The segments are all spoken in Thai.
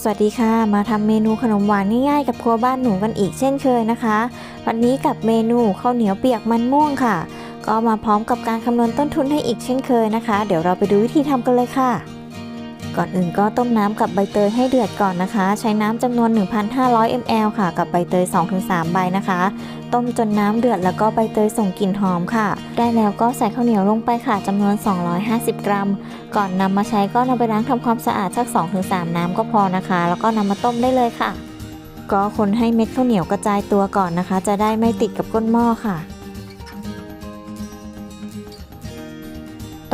สวัสดีค่ะ มาทำเมนูขนมหวานง่ายๆ กับครัวบ้านหนูกันอีกเช่นเคยนะคะ วันนี้กับเมนูข้าวเหนียวเปียกมันม่วงค่ะ ก็มาพร้อมกับการคำนวณต้นทุนให้อีกเช่นเคยนะคะ เดี๋ยวเราไปดูวิธีทำกันเลยค่ะ ก่อนอื่นก็ต้มน้ำกับใบเตยให้เดือดก่อนนะคะ ใช้น้ำจำนวน 1,500 ml ค่ะ กับใบเตย 2-3 ใบนะคะ ต้มจนน้ำเดือดแล้วก็ใบเตยส่งกลิ่นหอมค่ะ ได้แล้วก็ใส่ข้าวเหนียวลงไปค่ะจำนวน 250 กรัม ก่อนนำมาใช้ก็นำไปล้างทำความสะอาดสัก 2-3 น้ำก็พอนะคะ แล้วก็นำมาต้มได้เลยค่ะ ก็คนให้เม็ดข้าวเหนียวกระจายตัวก่อนนะคะ จะได้ไม่ติดกับก้นหม้อค่ะ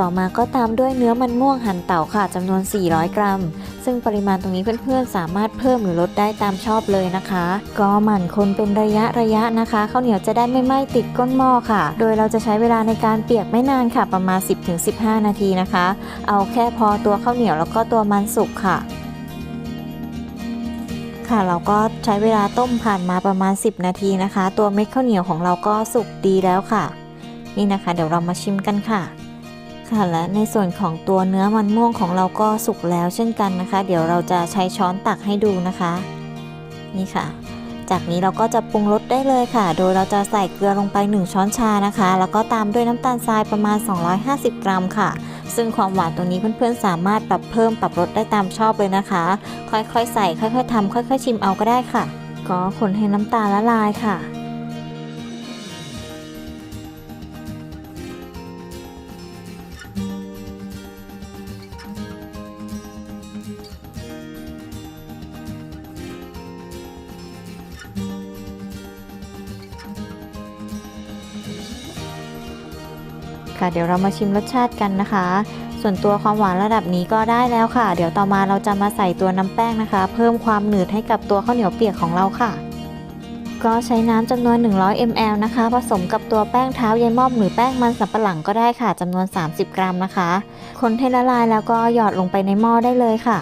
ต่อมาก็ตามด้วยเนื้อมันม่วงหั่นเต่าค่ะจำนวน 400 กรัม ซึ่งปริมาณตรงนี้เพื่อนๆ สามารถเพิ่มหรือลดได้ตามชอบเลยนะคะ ก็หมั่นคนเป็นระยะระยะนะคะข้าวเหนียวจะได้ไม่ไหม้ติดก้นหม้อค่ะ โดยเราจะใช้เวลาในการเปียกไม่นานค่ะประมาณ 10-15 นาทีนะคะ เอาแค่พอตัวข้าวเหนียวแล้วก็ตัวมันสุกค่ะค่ะเราก็ใช้เวลาต้มผ่านมาประมาณ 10 นาทีนะคะ ตัวเม็ดข้าวเหนียวของเราก็สุกดีแล้วค่ะ นี่นะคะ เดี๋ยวเรามาชิมกันค่ะ ค่ะ และในส่วนของตัวเนื้อมันม่วงของเราก็สุกแล้วเช่นกันนะคะ เดี๋ยวเราจะใช้ช้อนตักให้ดูนะคะ นี่ค่ะ จากนี้เราก็จะปรุงรสได้เลยค่ะ โดยเราจะใส่เกลือลงไป 1 ช้อนชานะคะ แล้วก็ตามด้วยน้ำตาลทรายประมาณ 250 กรัมค่ะ ซึ่งความหวานตรงนี้เพื่อนๆสามารถปรับเพิ่มปรับลดได้ตามชอบเลยนะคะ ค่อยๆใส่ค่อยๆทำค่อย ๆ ชิมเอาก็ได้ค่ะ ก็คนให้น้ำตาลละลายค่ะ ค่ะ เดี๋ยวเรามาชิมรสชาติกันนะคะ ส่วนตัวความหวานระดับนี้ก็ได้แล้วค่ะ เดี๋ยวต่อมาเราจะมาใส่ตัวน้ำแป้งนะคะ เพิ่มความหนืดให้กับตัวข้าวเหนียวเปียกของเราค่ะ ก็ใช้น้ำจำนวน 100 ml นะคะ ผสมกับตัวแป้งเท้ายายม่อมหรือแป้งมันสับปะหลังก็ได้ค่ะจำนวน 30 กรัมนะคะ คนให้ละลายแล้วก็หยอดลงไปในหม้อได้เลยค่ะ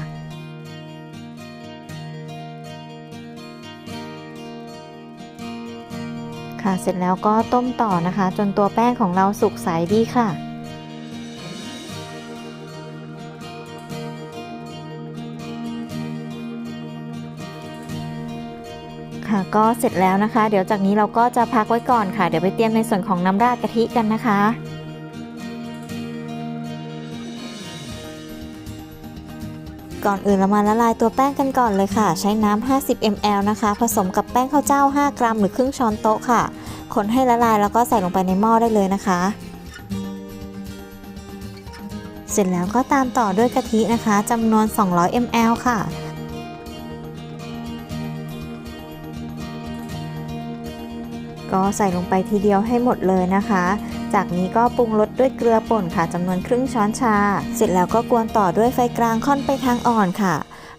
ค่ะ เสร็จแล้วก็ต้มต่อนะคะ จนตัวแป้งของเราสุกใสดีค่ะค่ะก็เสร็จแล้วนะคะ เดี๋ยวจากนี้เราก็จะพักไว้ก่อนค่ะ เดี๋ยวไปเตรียมในส่วนของน้ำราดกะทิกันนะคะ ก่อนอื่นเรามาละลายตัวแป้งกันก่อนเลยค่ะ ใช้น้ำ 50 ml นะคะ ผสมกับแป้งข้าวเจ้า 5 กรัม หรือครึ่งช้อนโต๊ะค่ะ คนให้ละลายแล้วก็ใส่ลงไปในหม้อได้เลยนะคะ เสร็จแล้วก็ตามต่อด้วยกะทินะคะจำนวน 200 ml ค่ะก็ใส่ลงไปทีเดียวให้หมดเลยนะคะ จากนี้ก็ปรุงรสด้วยเกลือป่นค่ะจำนวนครึ่งช้อนชา เสร็จแล้วก็กวนต่อด้วยไฟกลางค่อนไปทางอ่อนค่ะ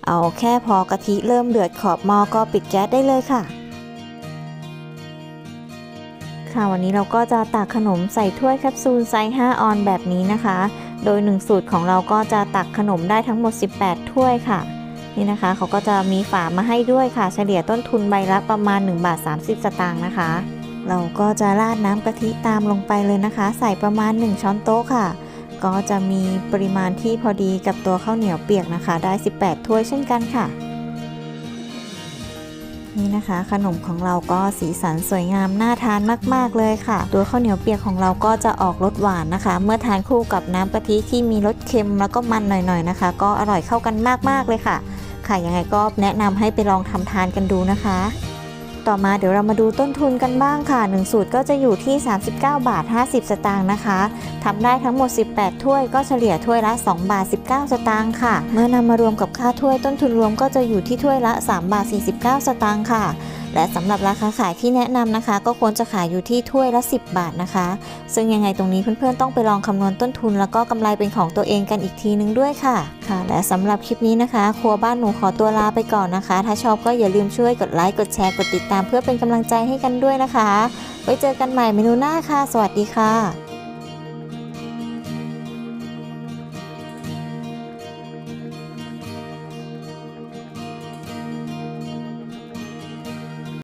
เอาแค่พอกะทิเริ่มเดือดขอบหม้อก็ปิดแก๊สได้เลยค่ะ ค่ะวันนี้เราก็จะตักขนมใส่ถ้วยแคปซูลไซส์5ออนแบบนี้นะคะ โดย 1 สูตรของเราก็จะตักขนมได้ทั้งหมด 18 ถ้วยค่ะ นี่นะคะเขาก็จะมีฝามาให้ด้วยค่ะ เฉลี่ยต้นทุนใบละประมาณ1บาท30 สตางค์นะคะ เราก็จะราดน้ำกะทิตามลงไปเลยนะคะ ใส่ประมาณ 1 ช้อนโต๊ะค่ะ ก็จะมีปริมาณที่พอดีกับตัวข้าวเหนียวเปียกนะคะ ได้ 18 ถ้วยเช่นกันค่ะ นี่นะคะ ขนมของเราก็สีสันสวยงามน่าทานมาก ๆ เลยค่ะ ตัวข้าวเหนียวเปียกของเราก็จะออกรสหวานนะคะ เมื่อทานคู่กับน้ำกะทิที่มีรสเค็มแล้วก็มันหน่อยๆนะคะ ก็อร่อยเข้ากันมากๆเลยค่ะ ค่ะยังไงก็แนะนำให้ไปลองทำทานกันดูนะคะ ต่อมาเดี๋ยวเรามาดูต้นทุนกันบ้างค่ะ 1 สูตรก็จะอยู่ที่ 39 บาท 50 สตางค์นะคะทำได้ทั้งหมด 18 ถ้วยก็เฉลี่ยถ้วยละ 2 บาท 19 สตางค์ค่ะ เมื่อนำมารวมกับค่าถ้วยต้นทุนรวมก็จะอยู่ที่ถ้วยละ 3 บาท 49 สตางค์ค่ะ และสำหรับราคาขายที่แนะนำนะคะ ก็ควรจะขายอยู่ที่ถ้วยละ 10 บาทนะคะ ซึ่งยังไงตรงนี้เพื่อนๆต้องไปลองคำนวณต้นทุน แล้วก็กำไรเป็นของตัวเองกันอีกทีนึงด้วยค่ะค่ะ และสำหรับคลิปนี้นะคะ ครัวบ้านหนูขอตัวลาไปก่อนนะคะ ถ้าชอบก็อย่าลืมช่วยกดไลค์กดแชร์กดติดตาม เพื่อเป็นกำลังใจให้กันด้วยนะคะไว้เจอกันใหม่เมนูหน้าค่ะ สวัสดีค่ะ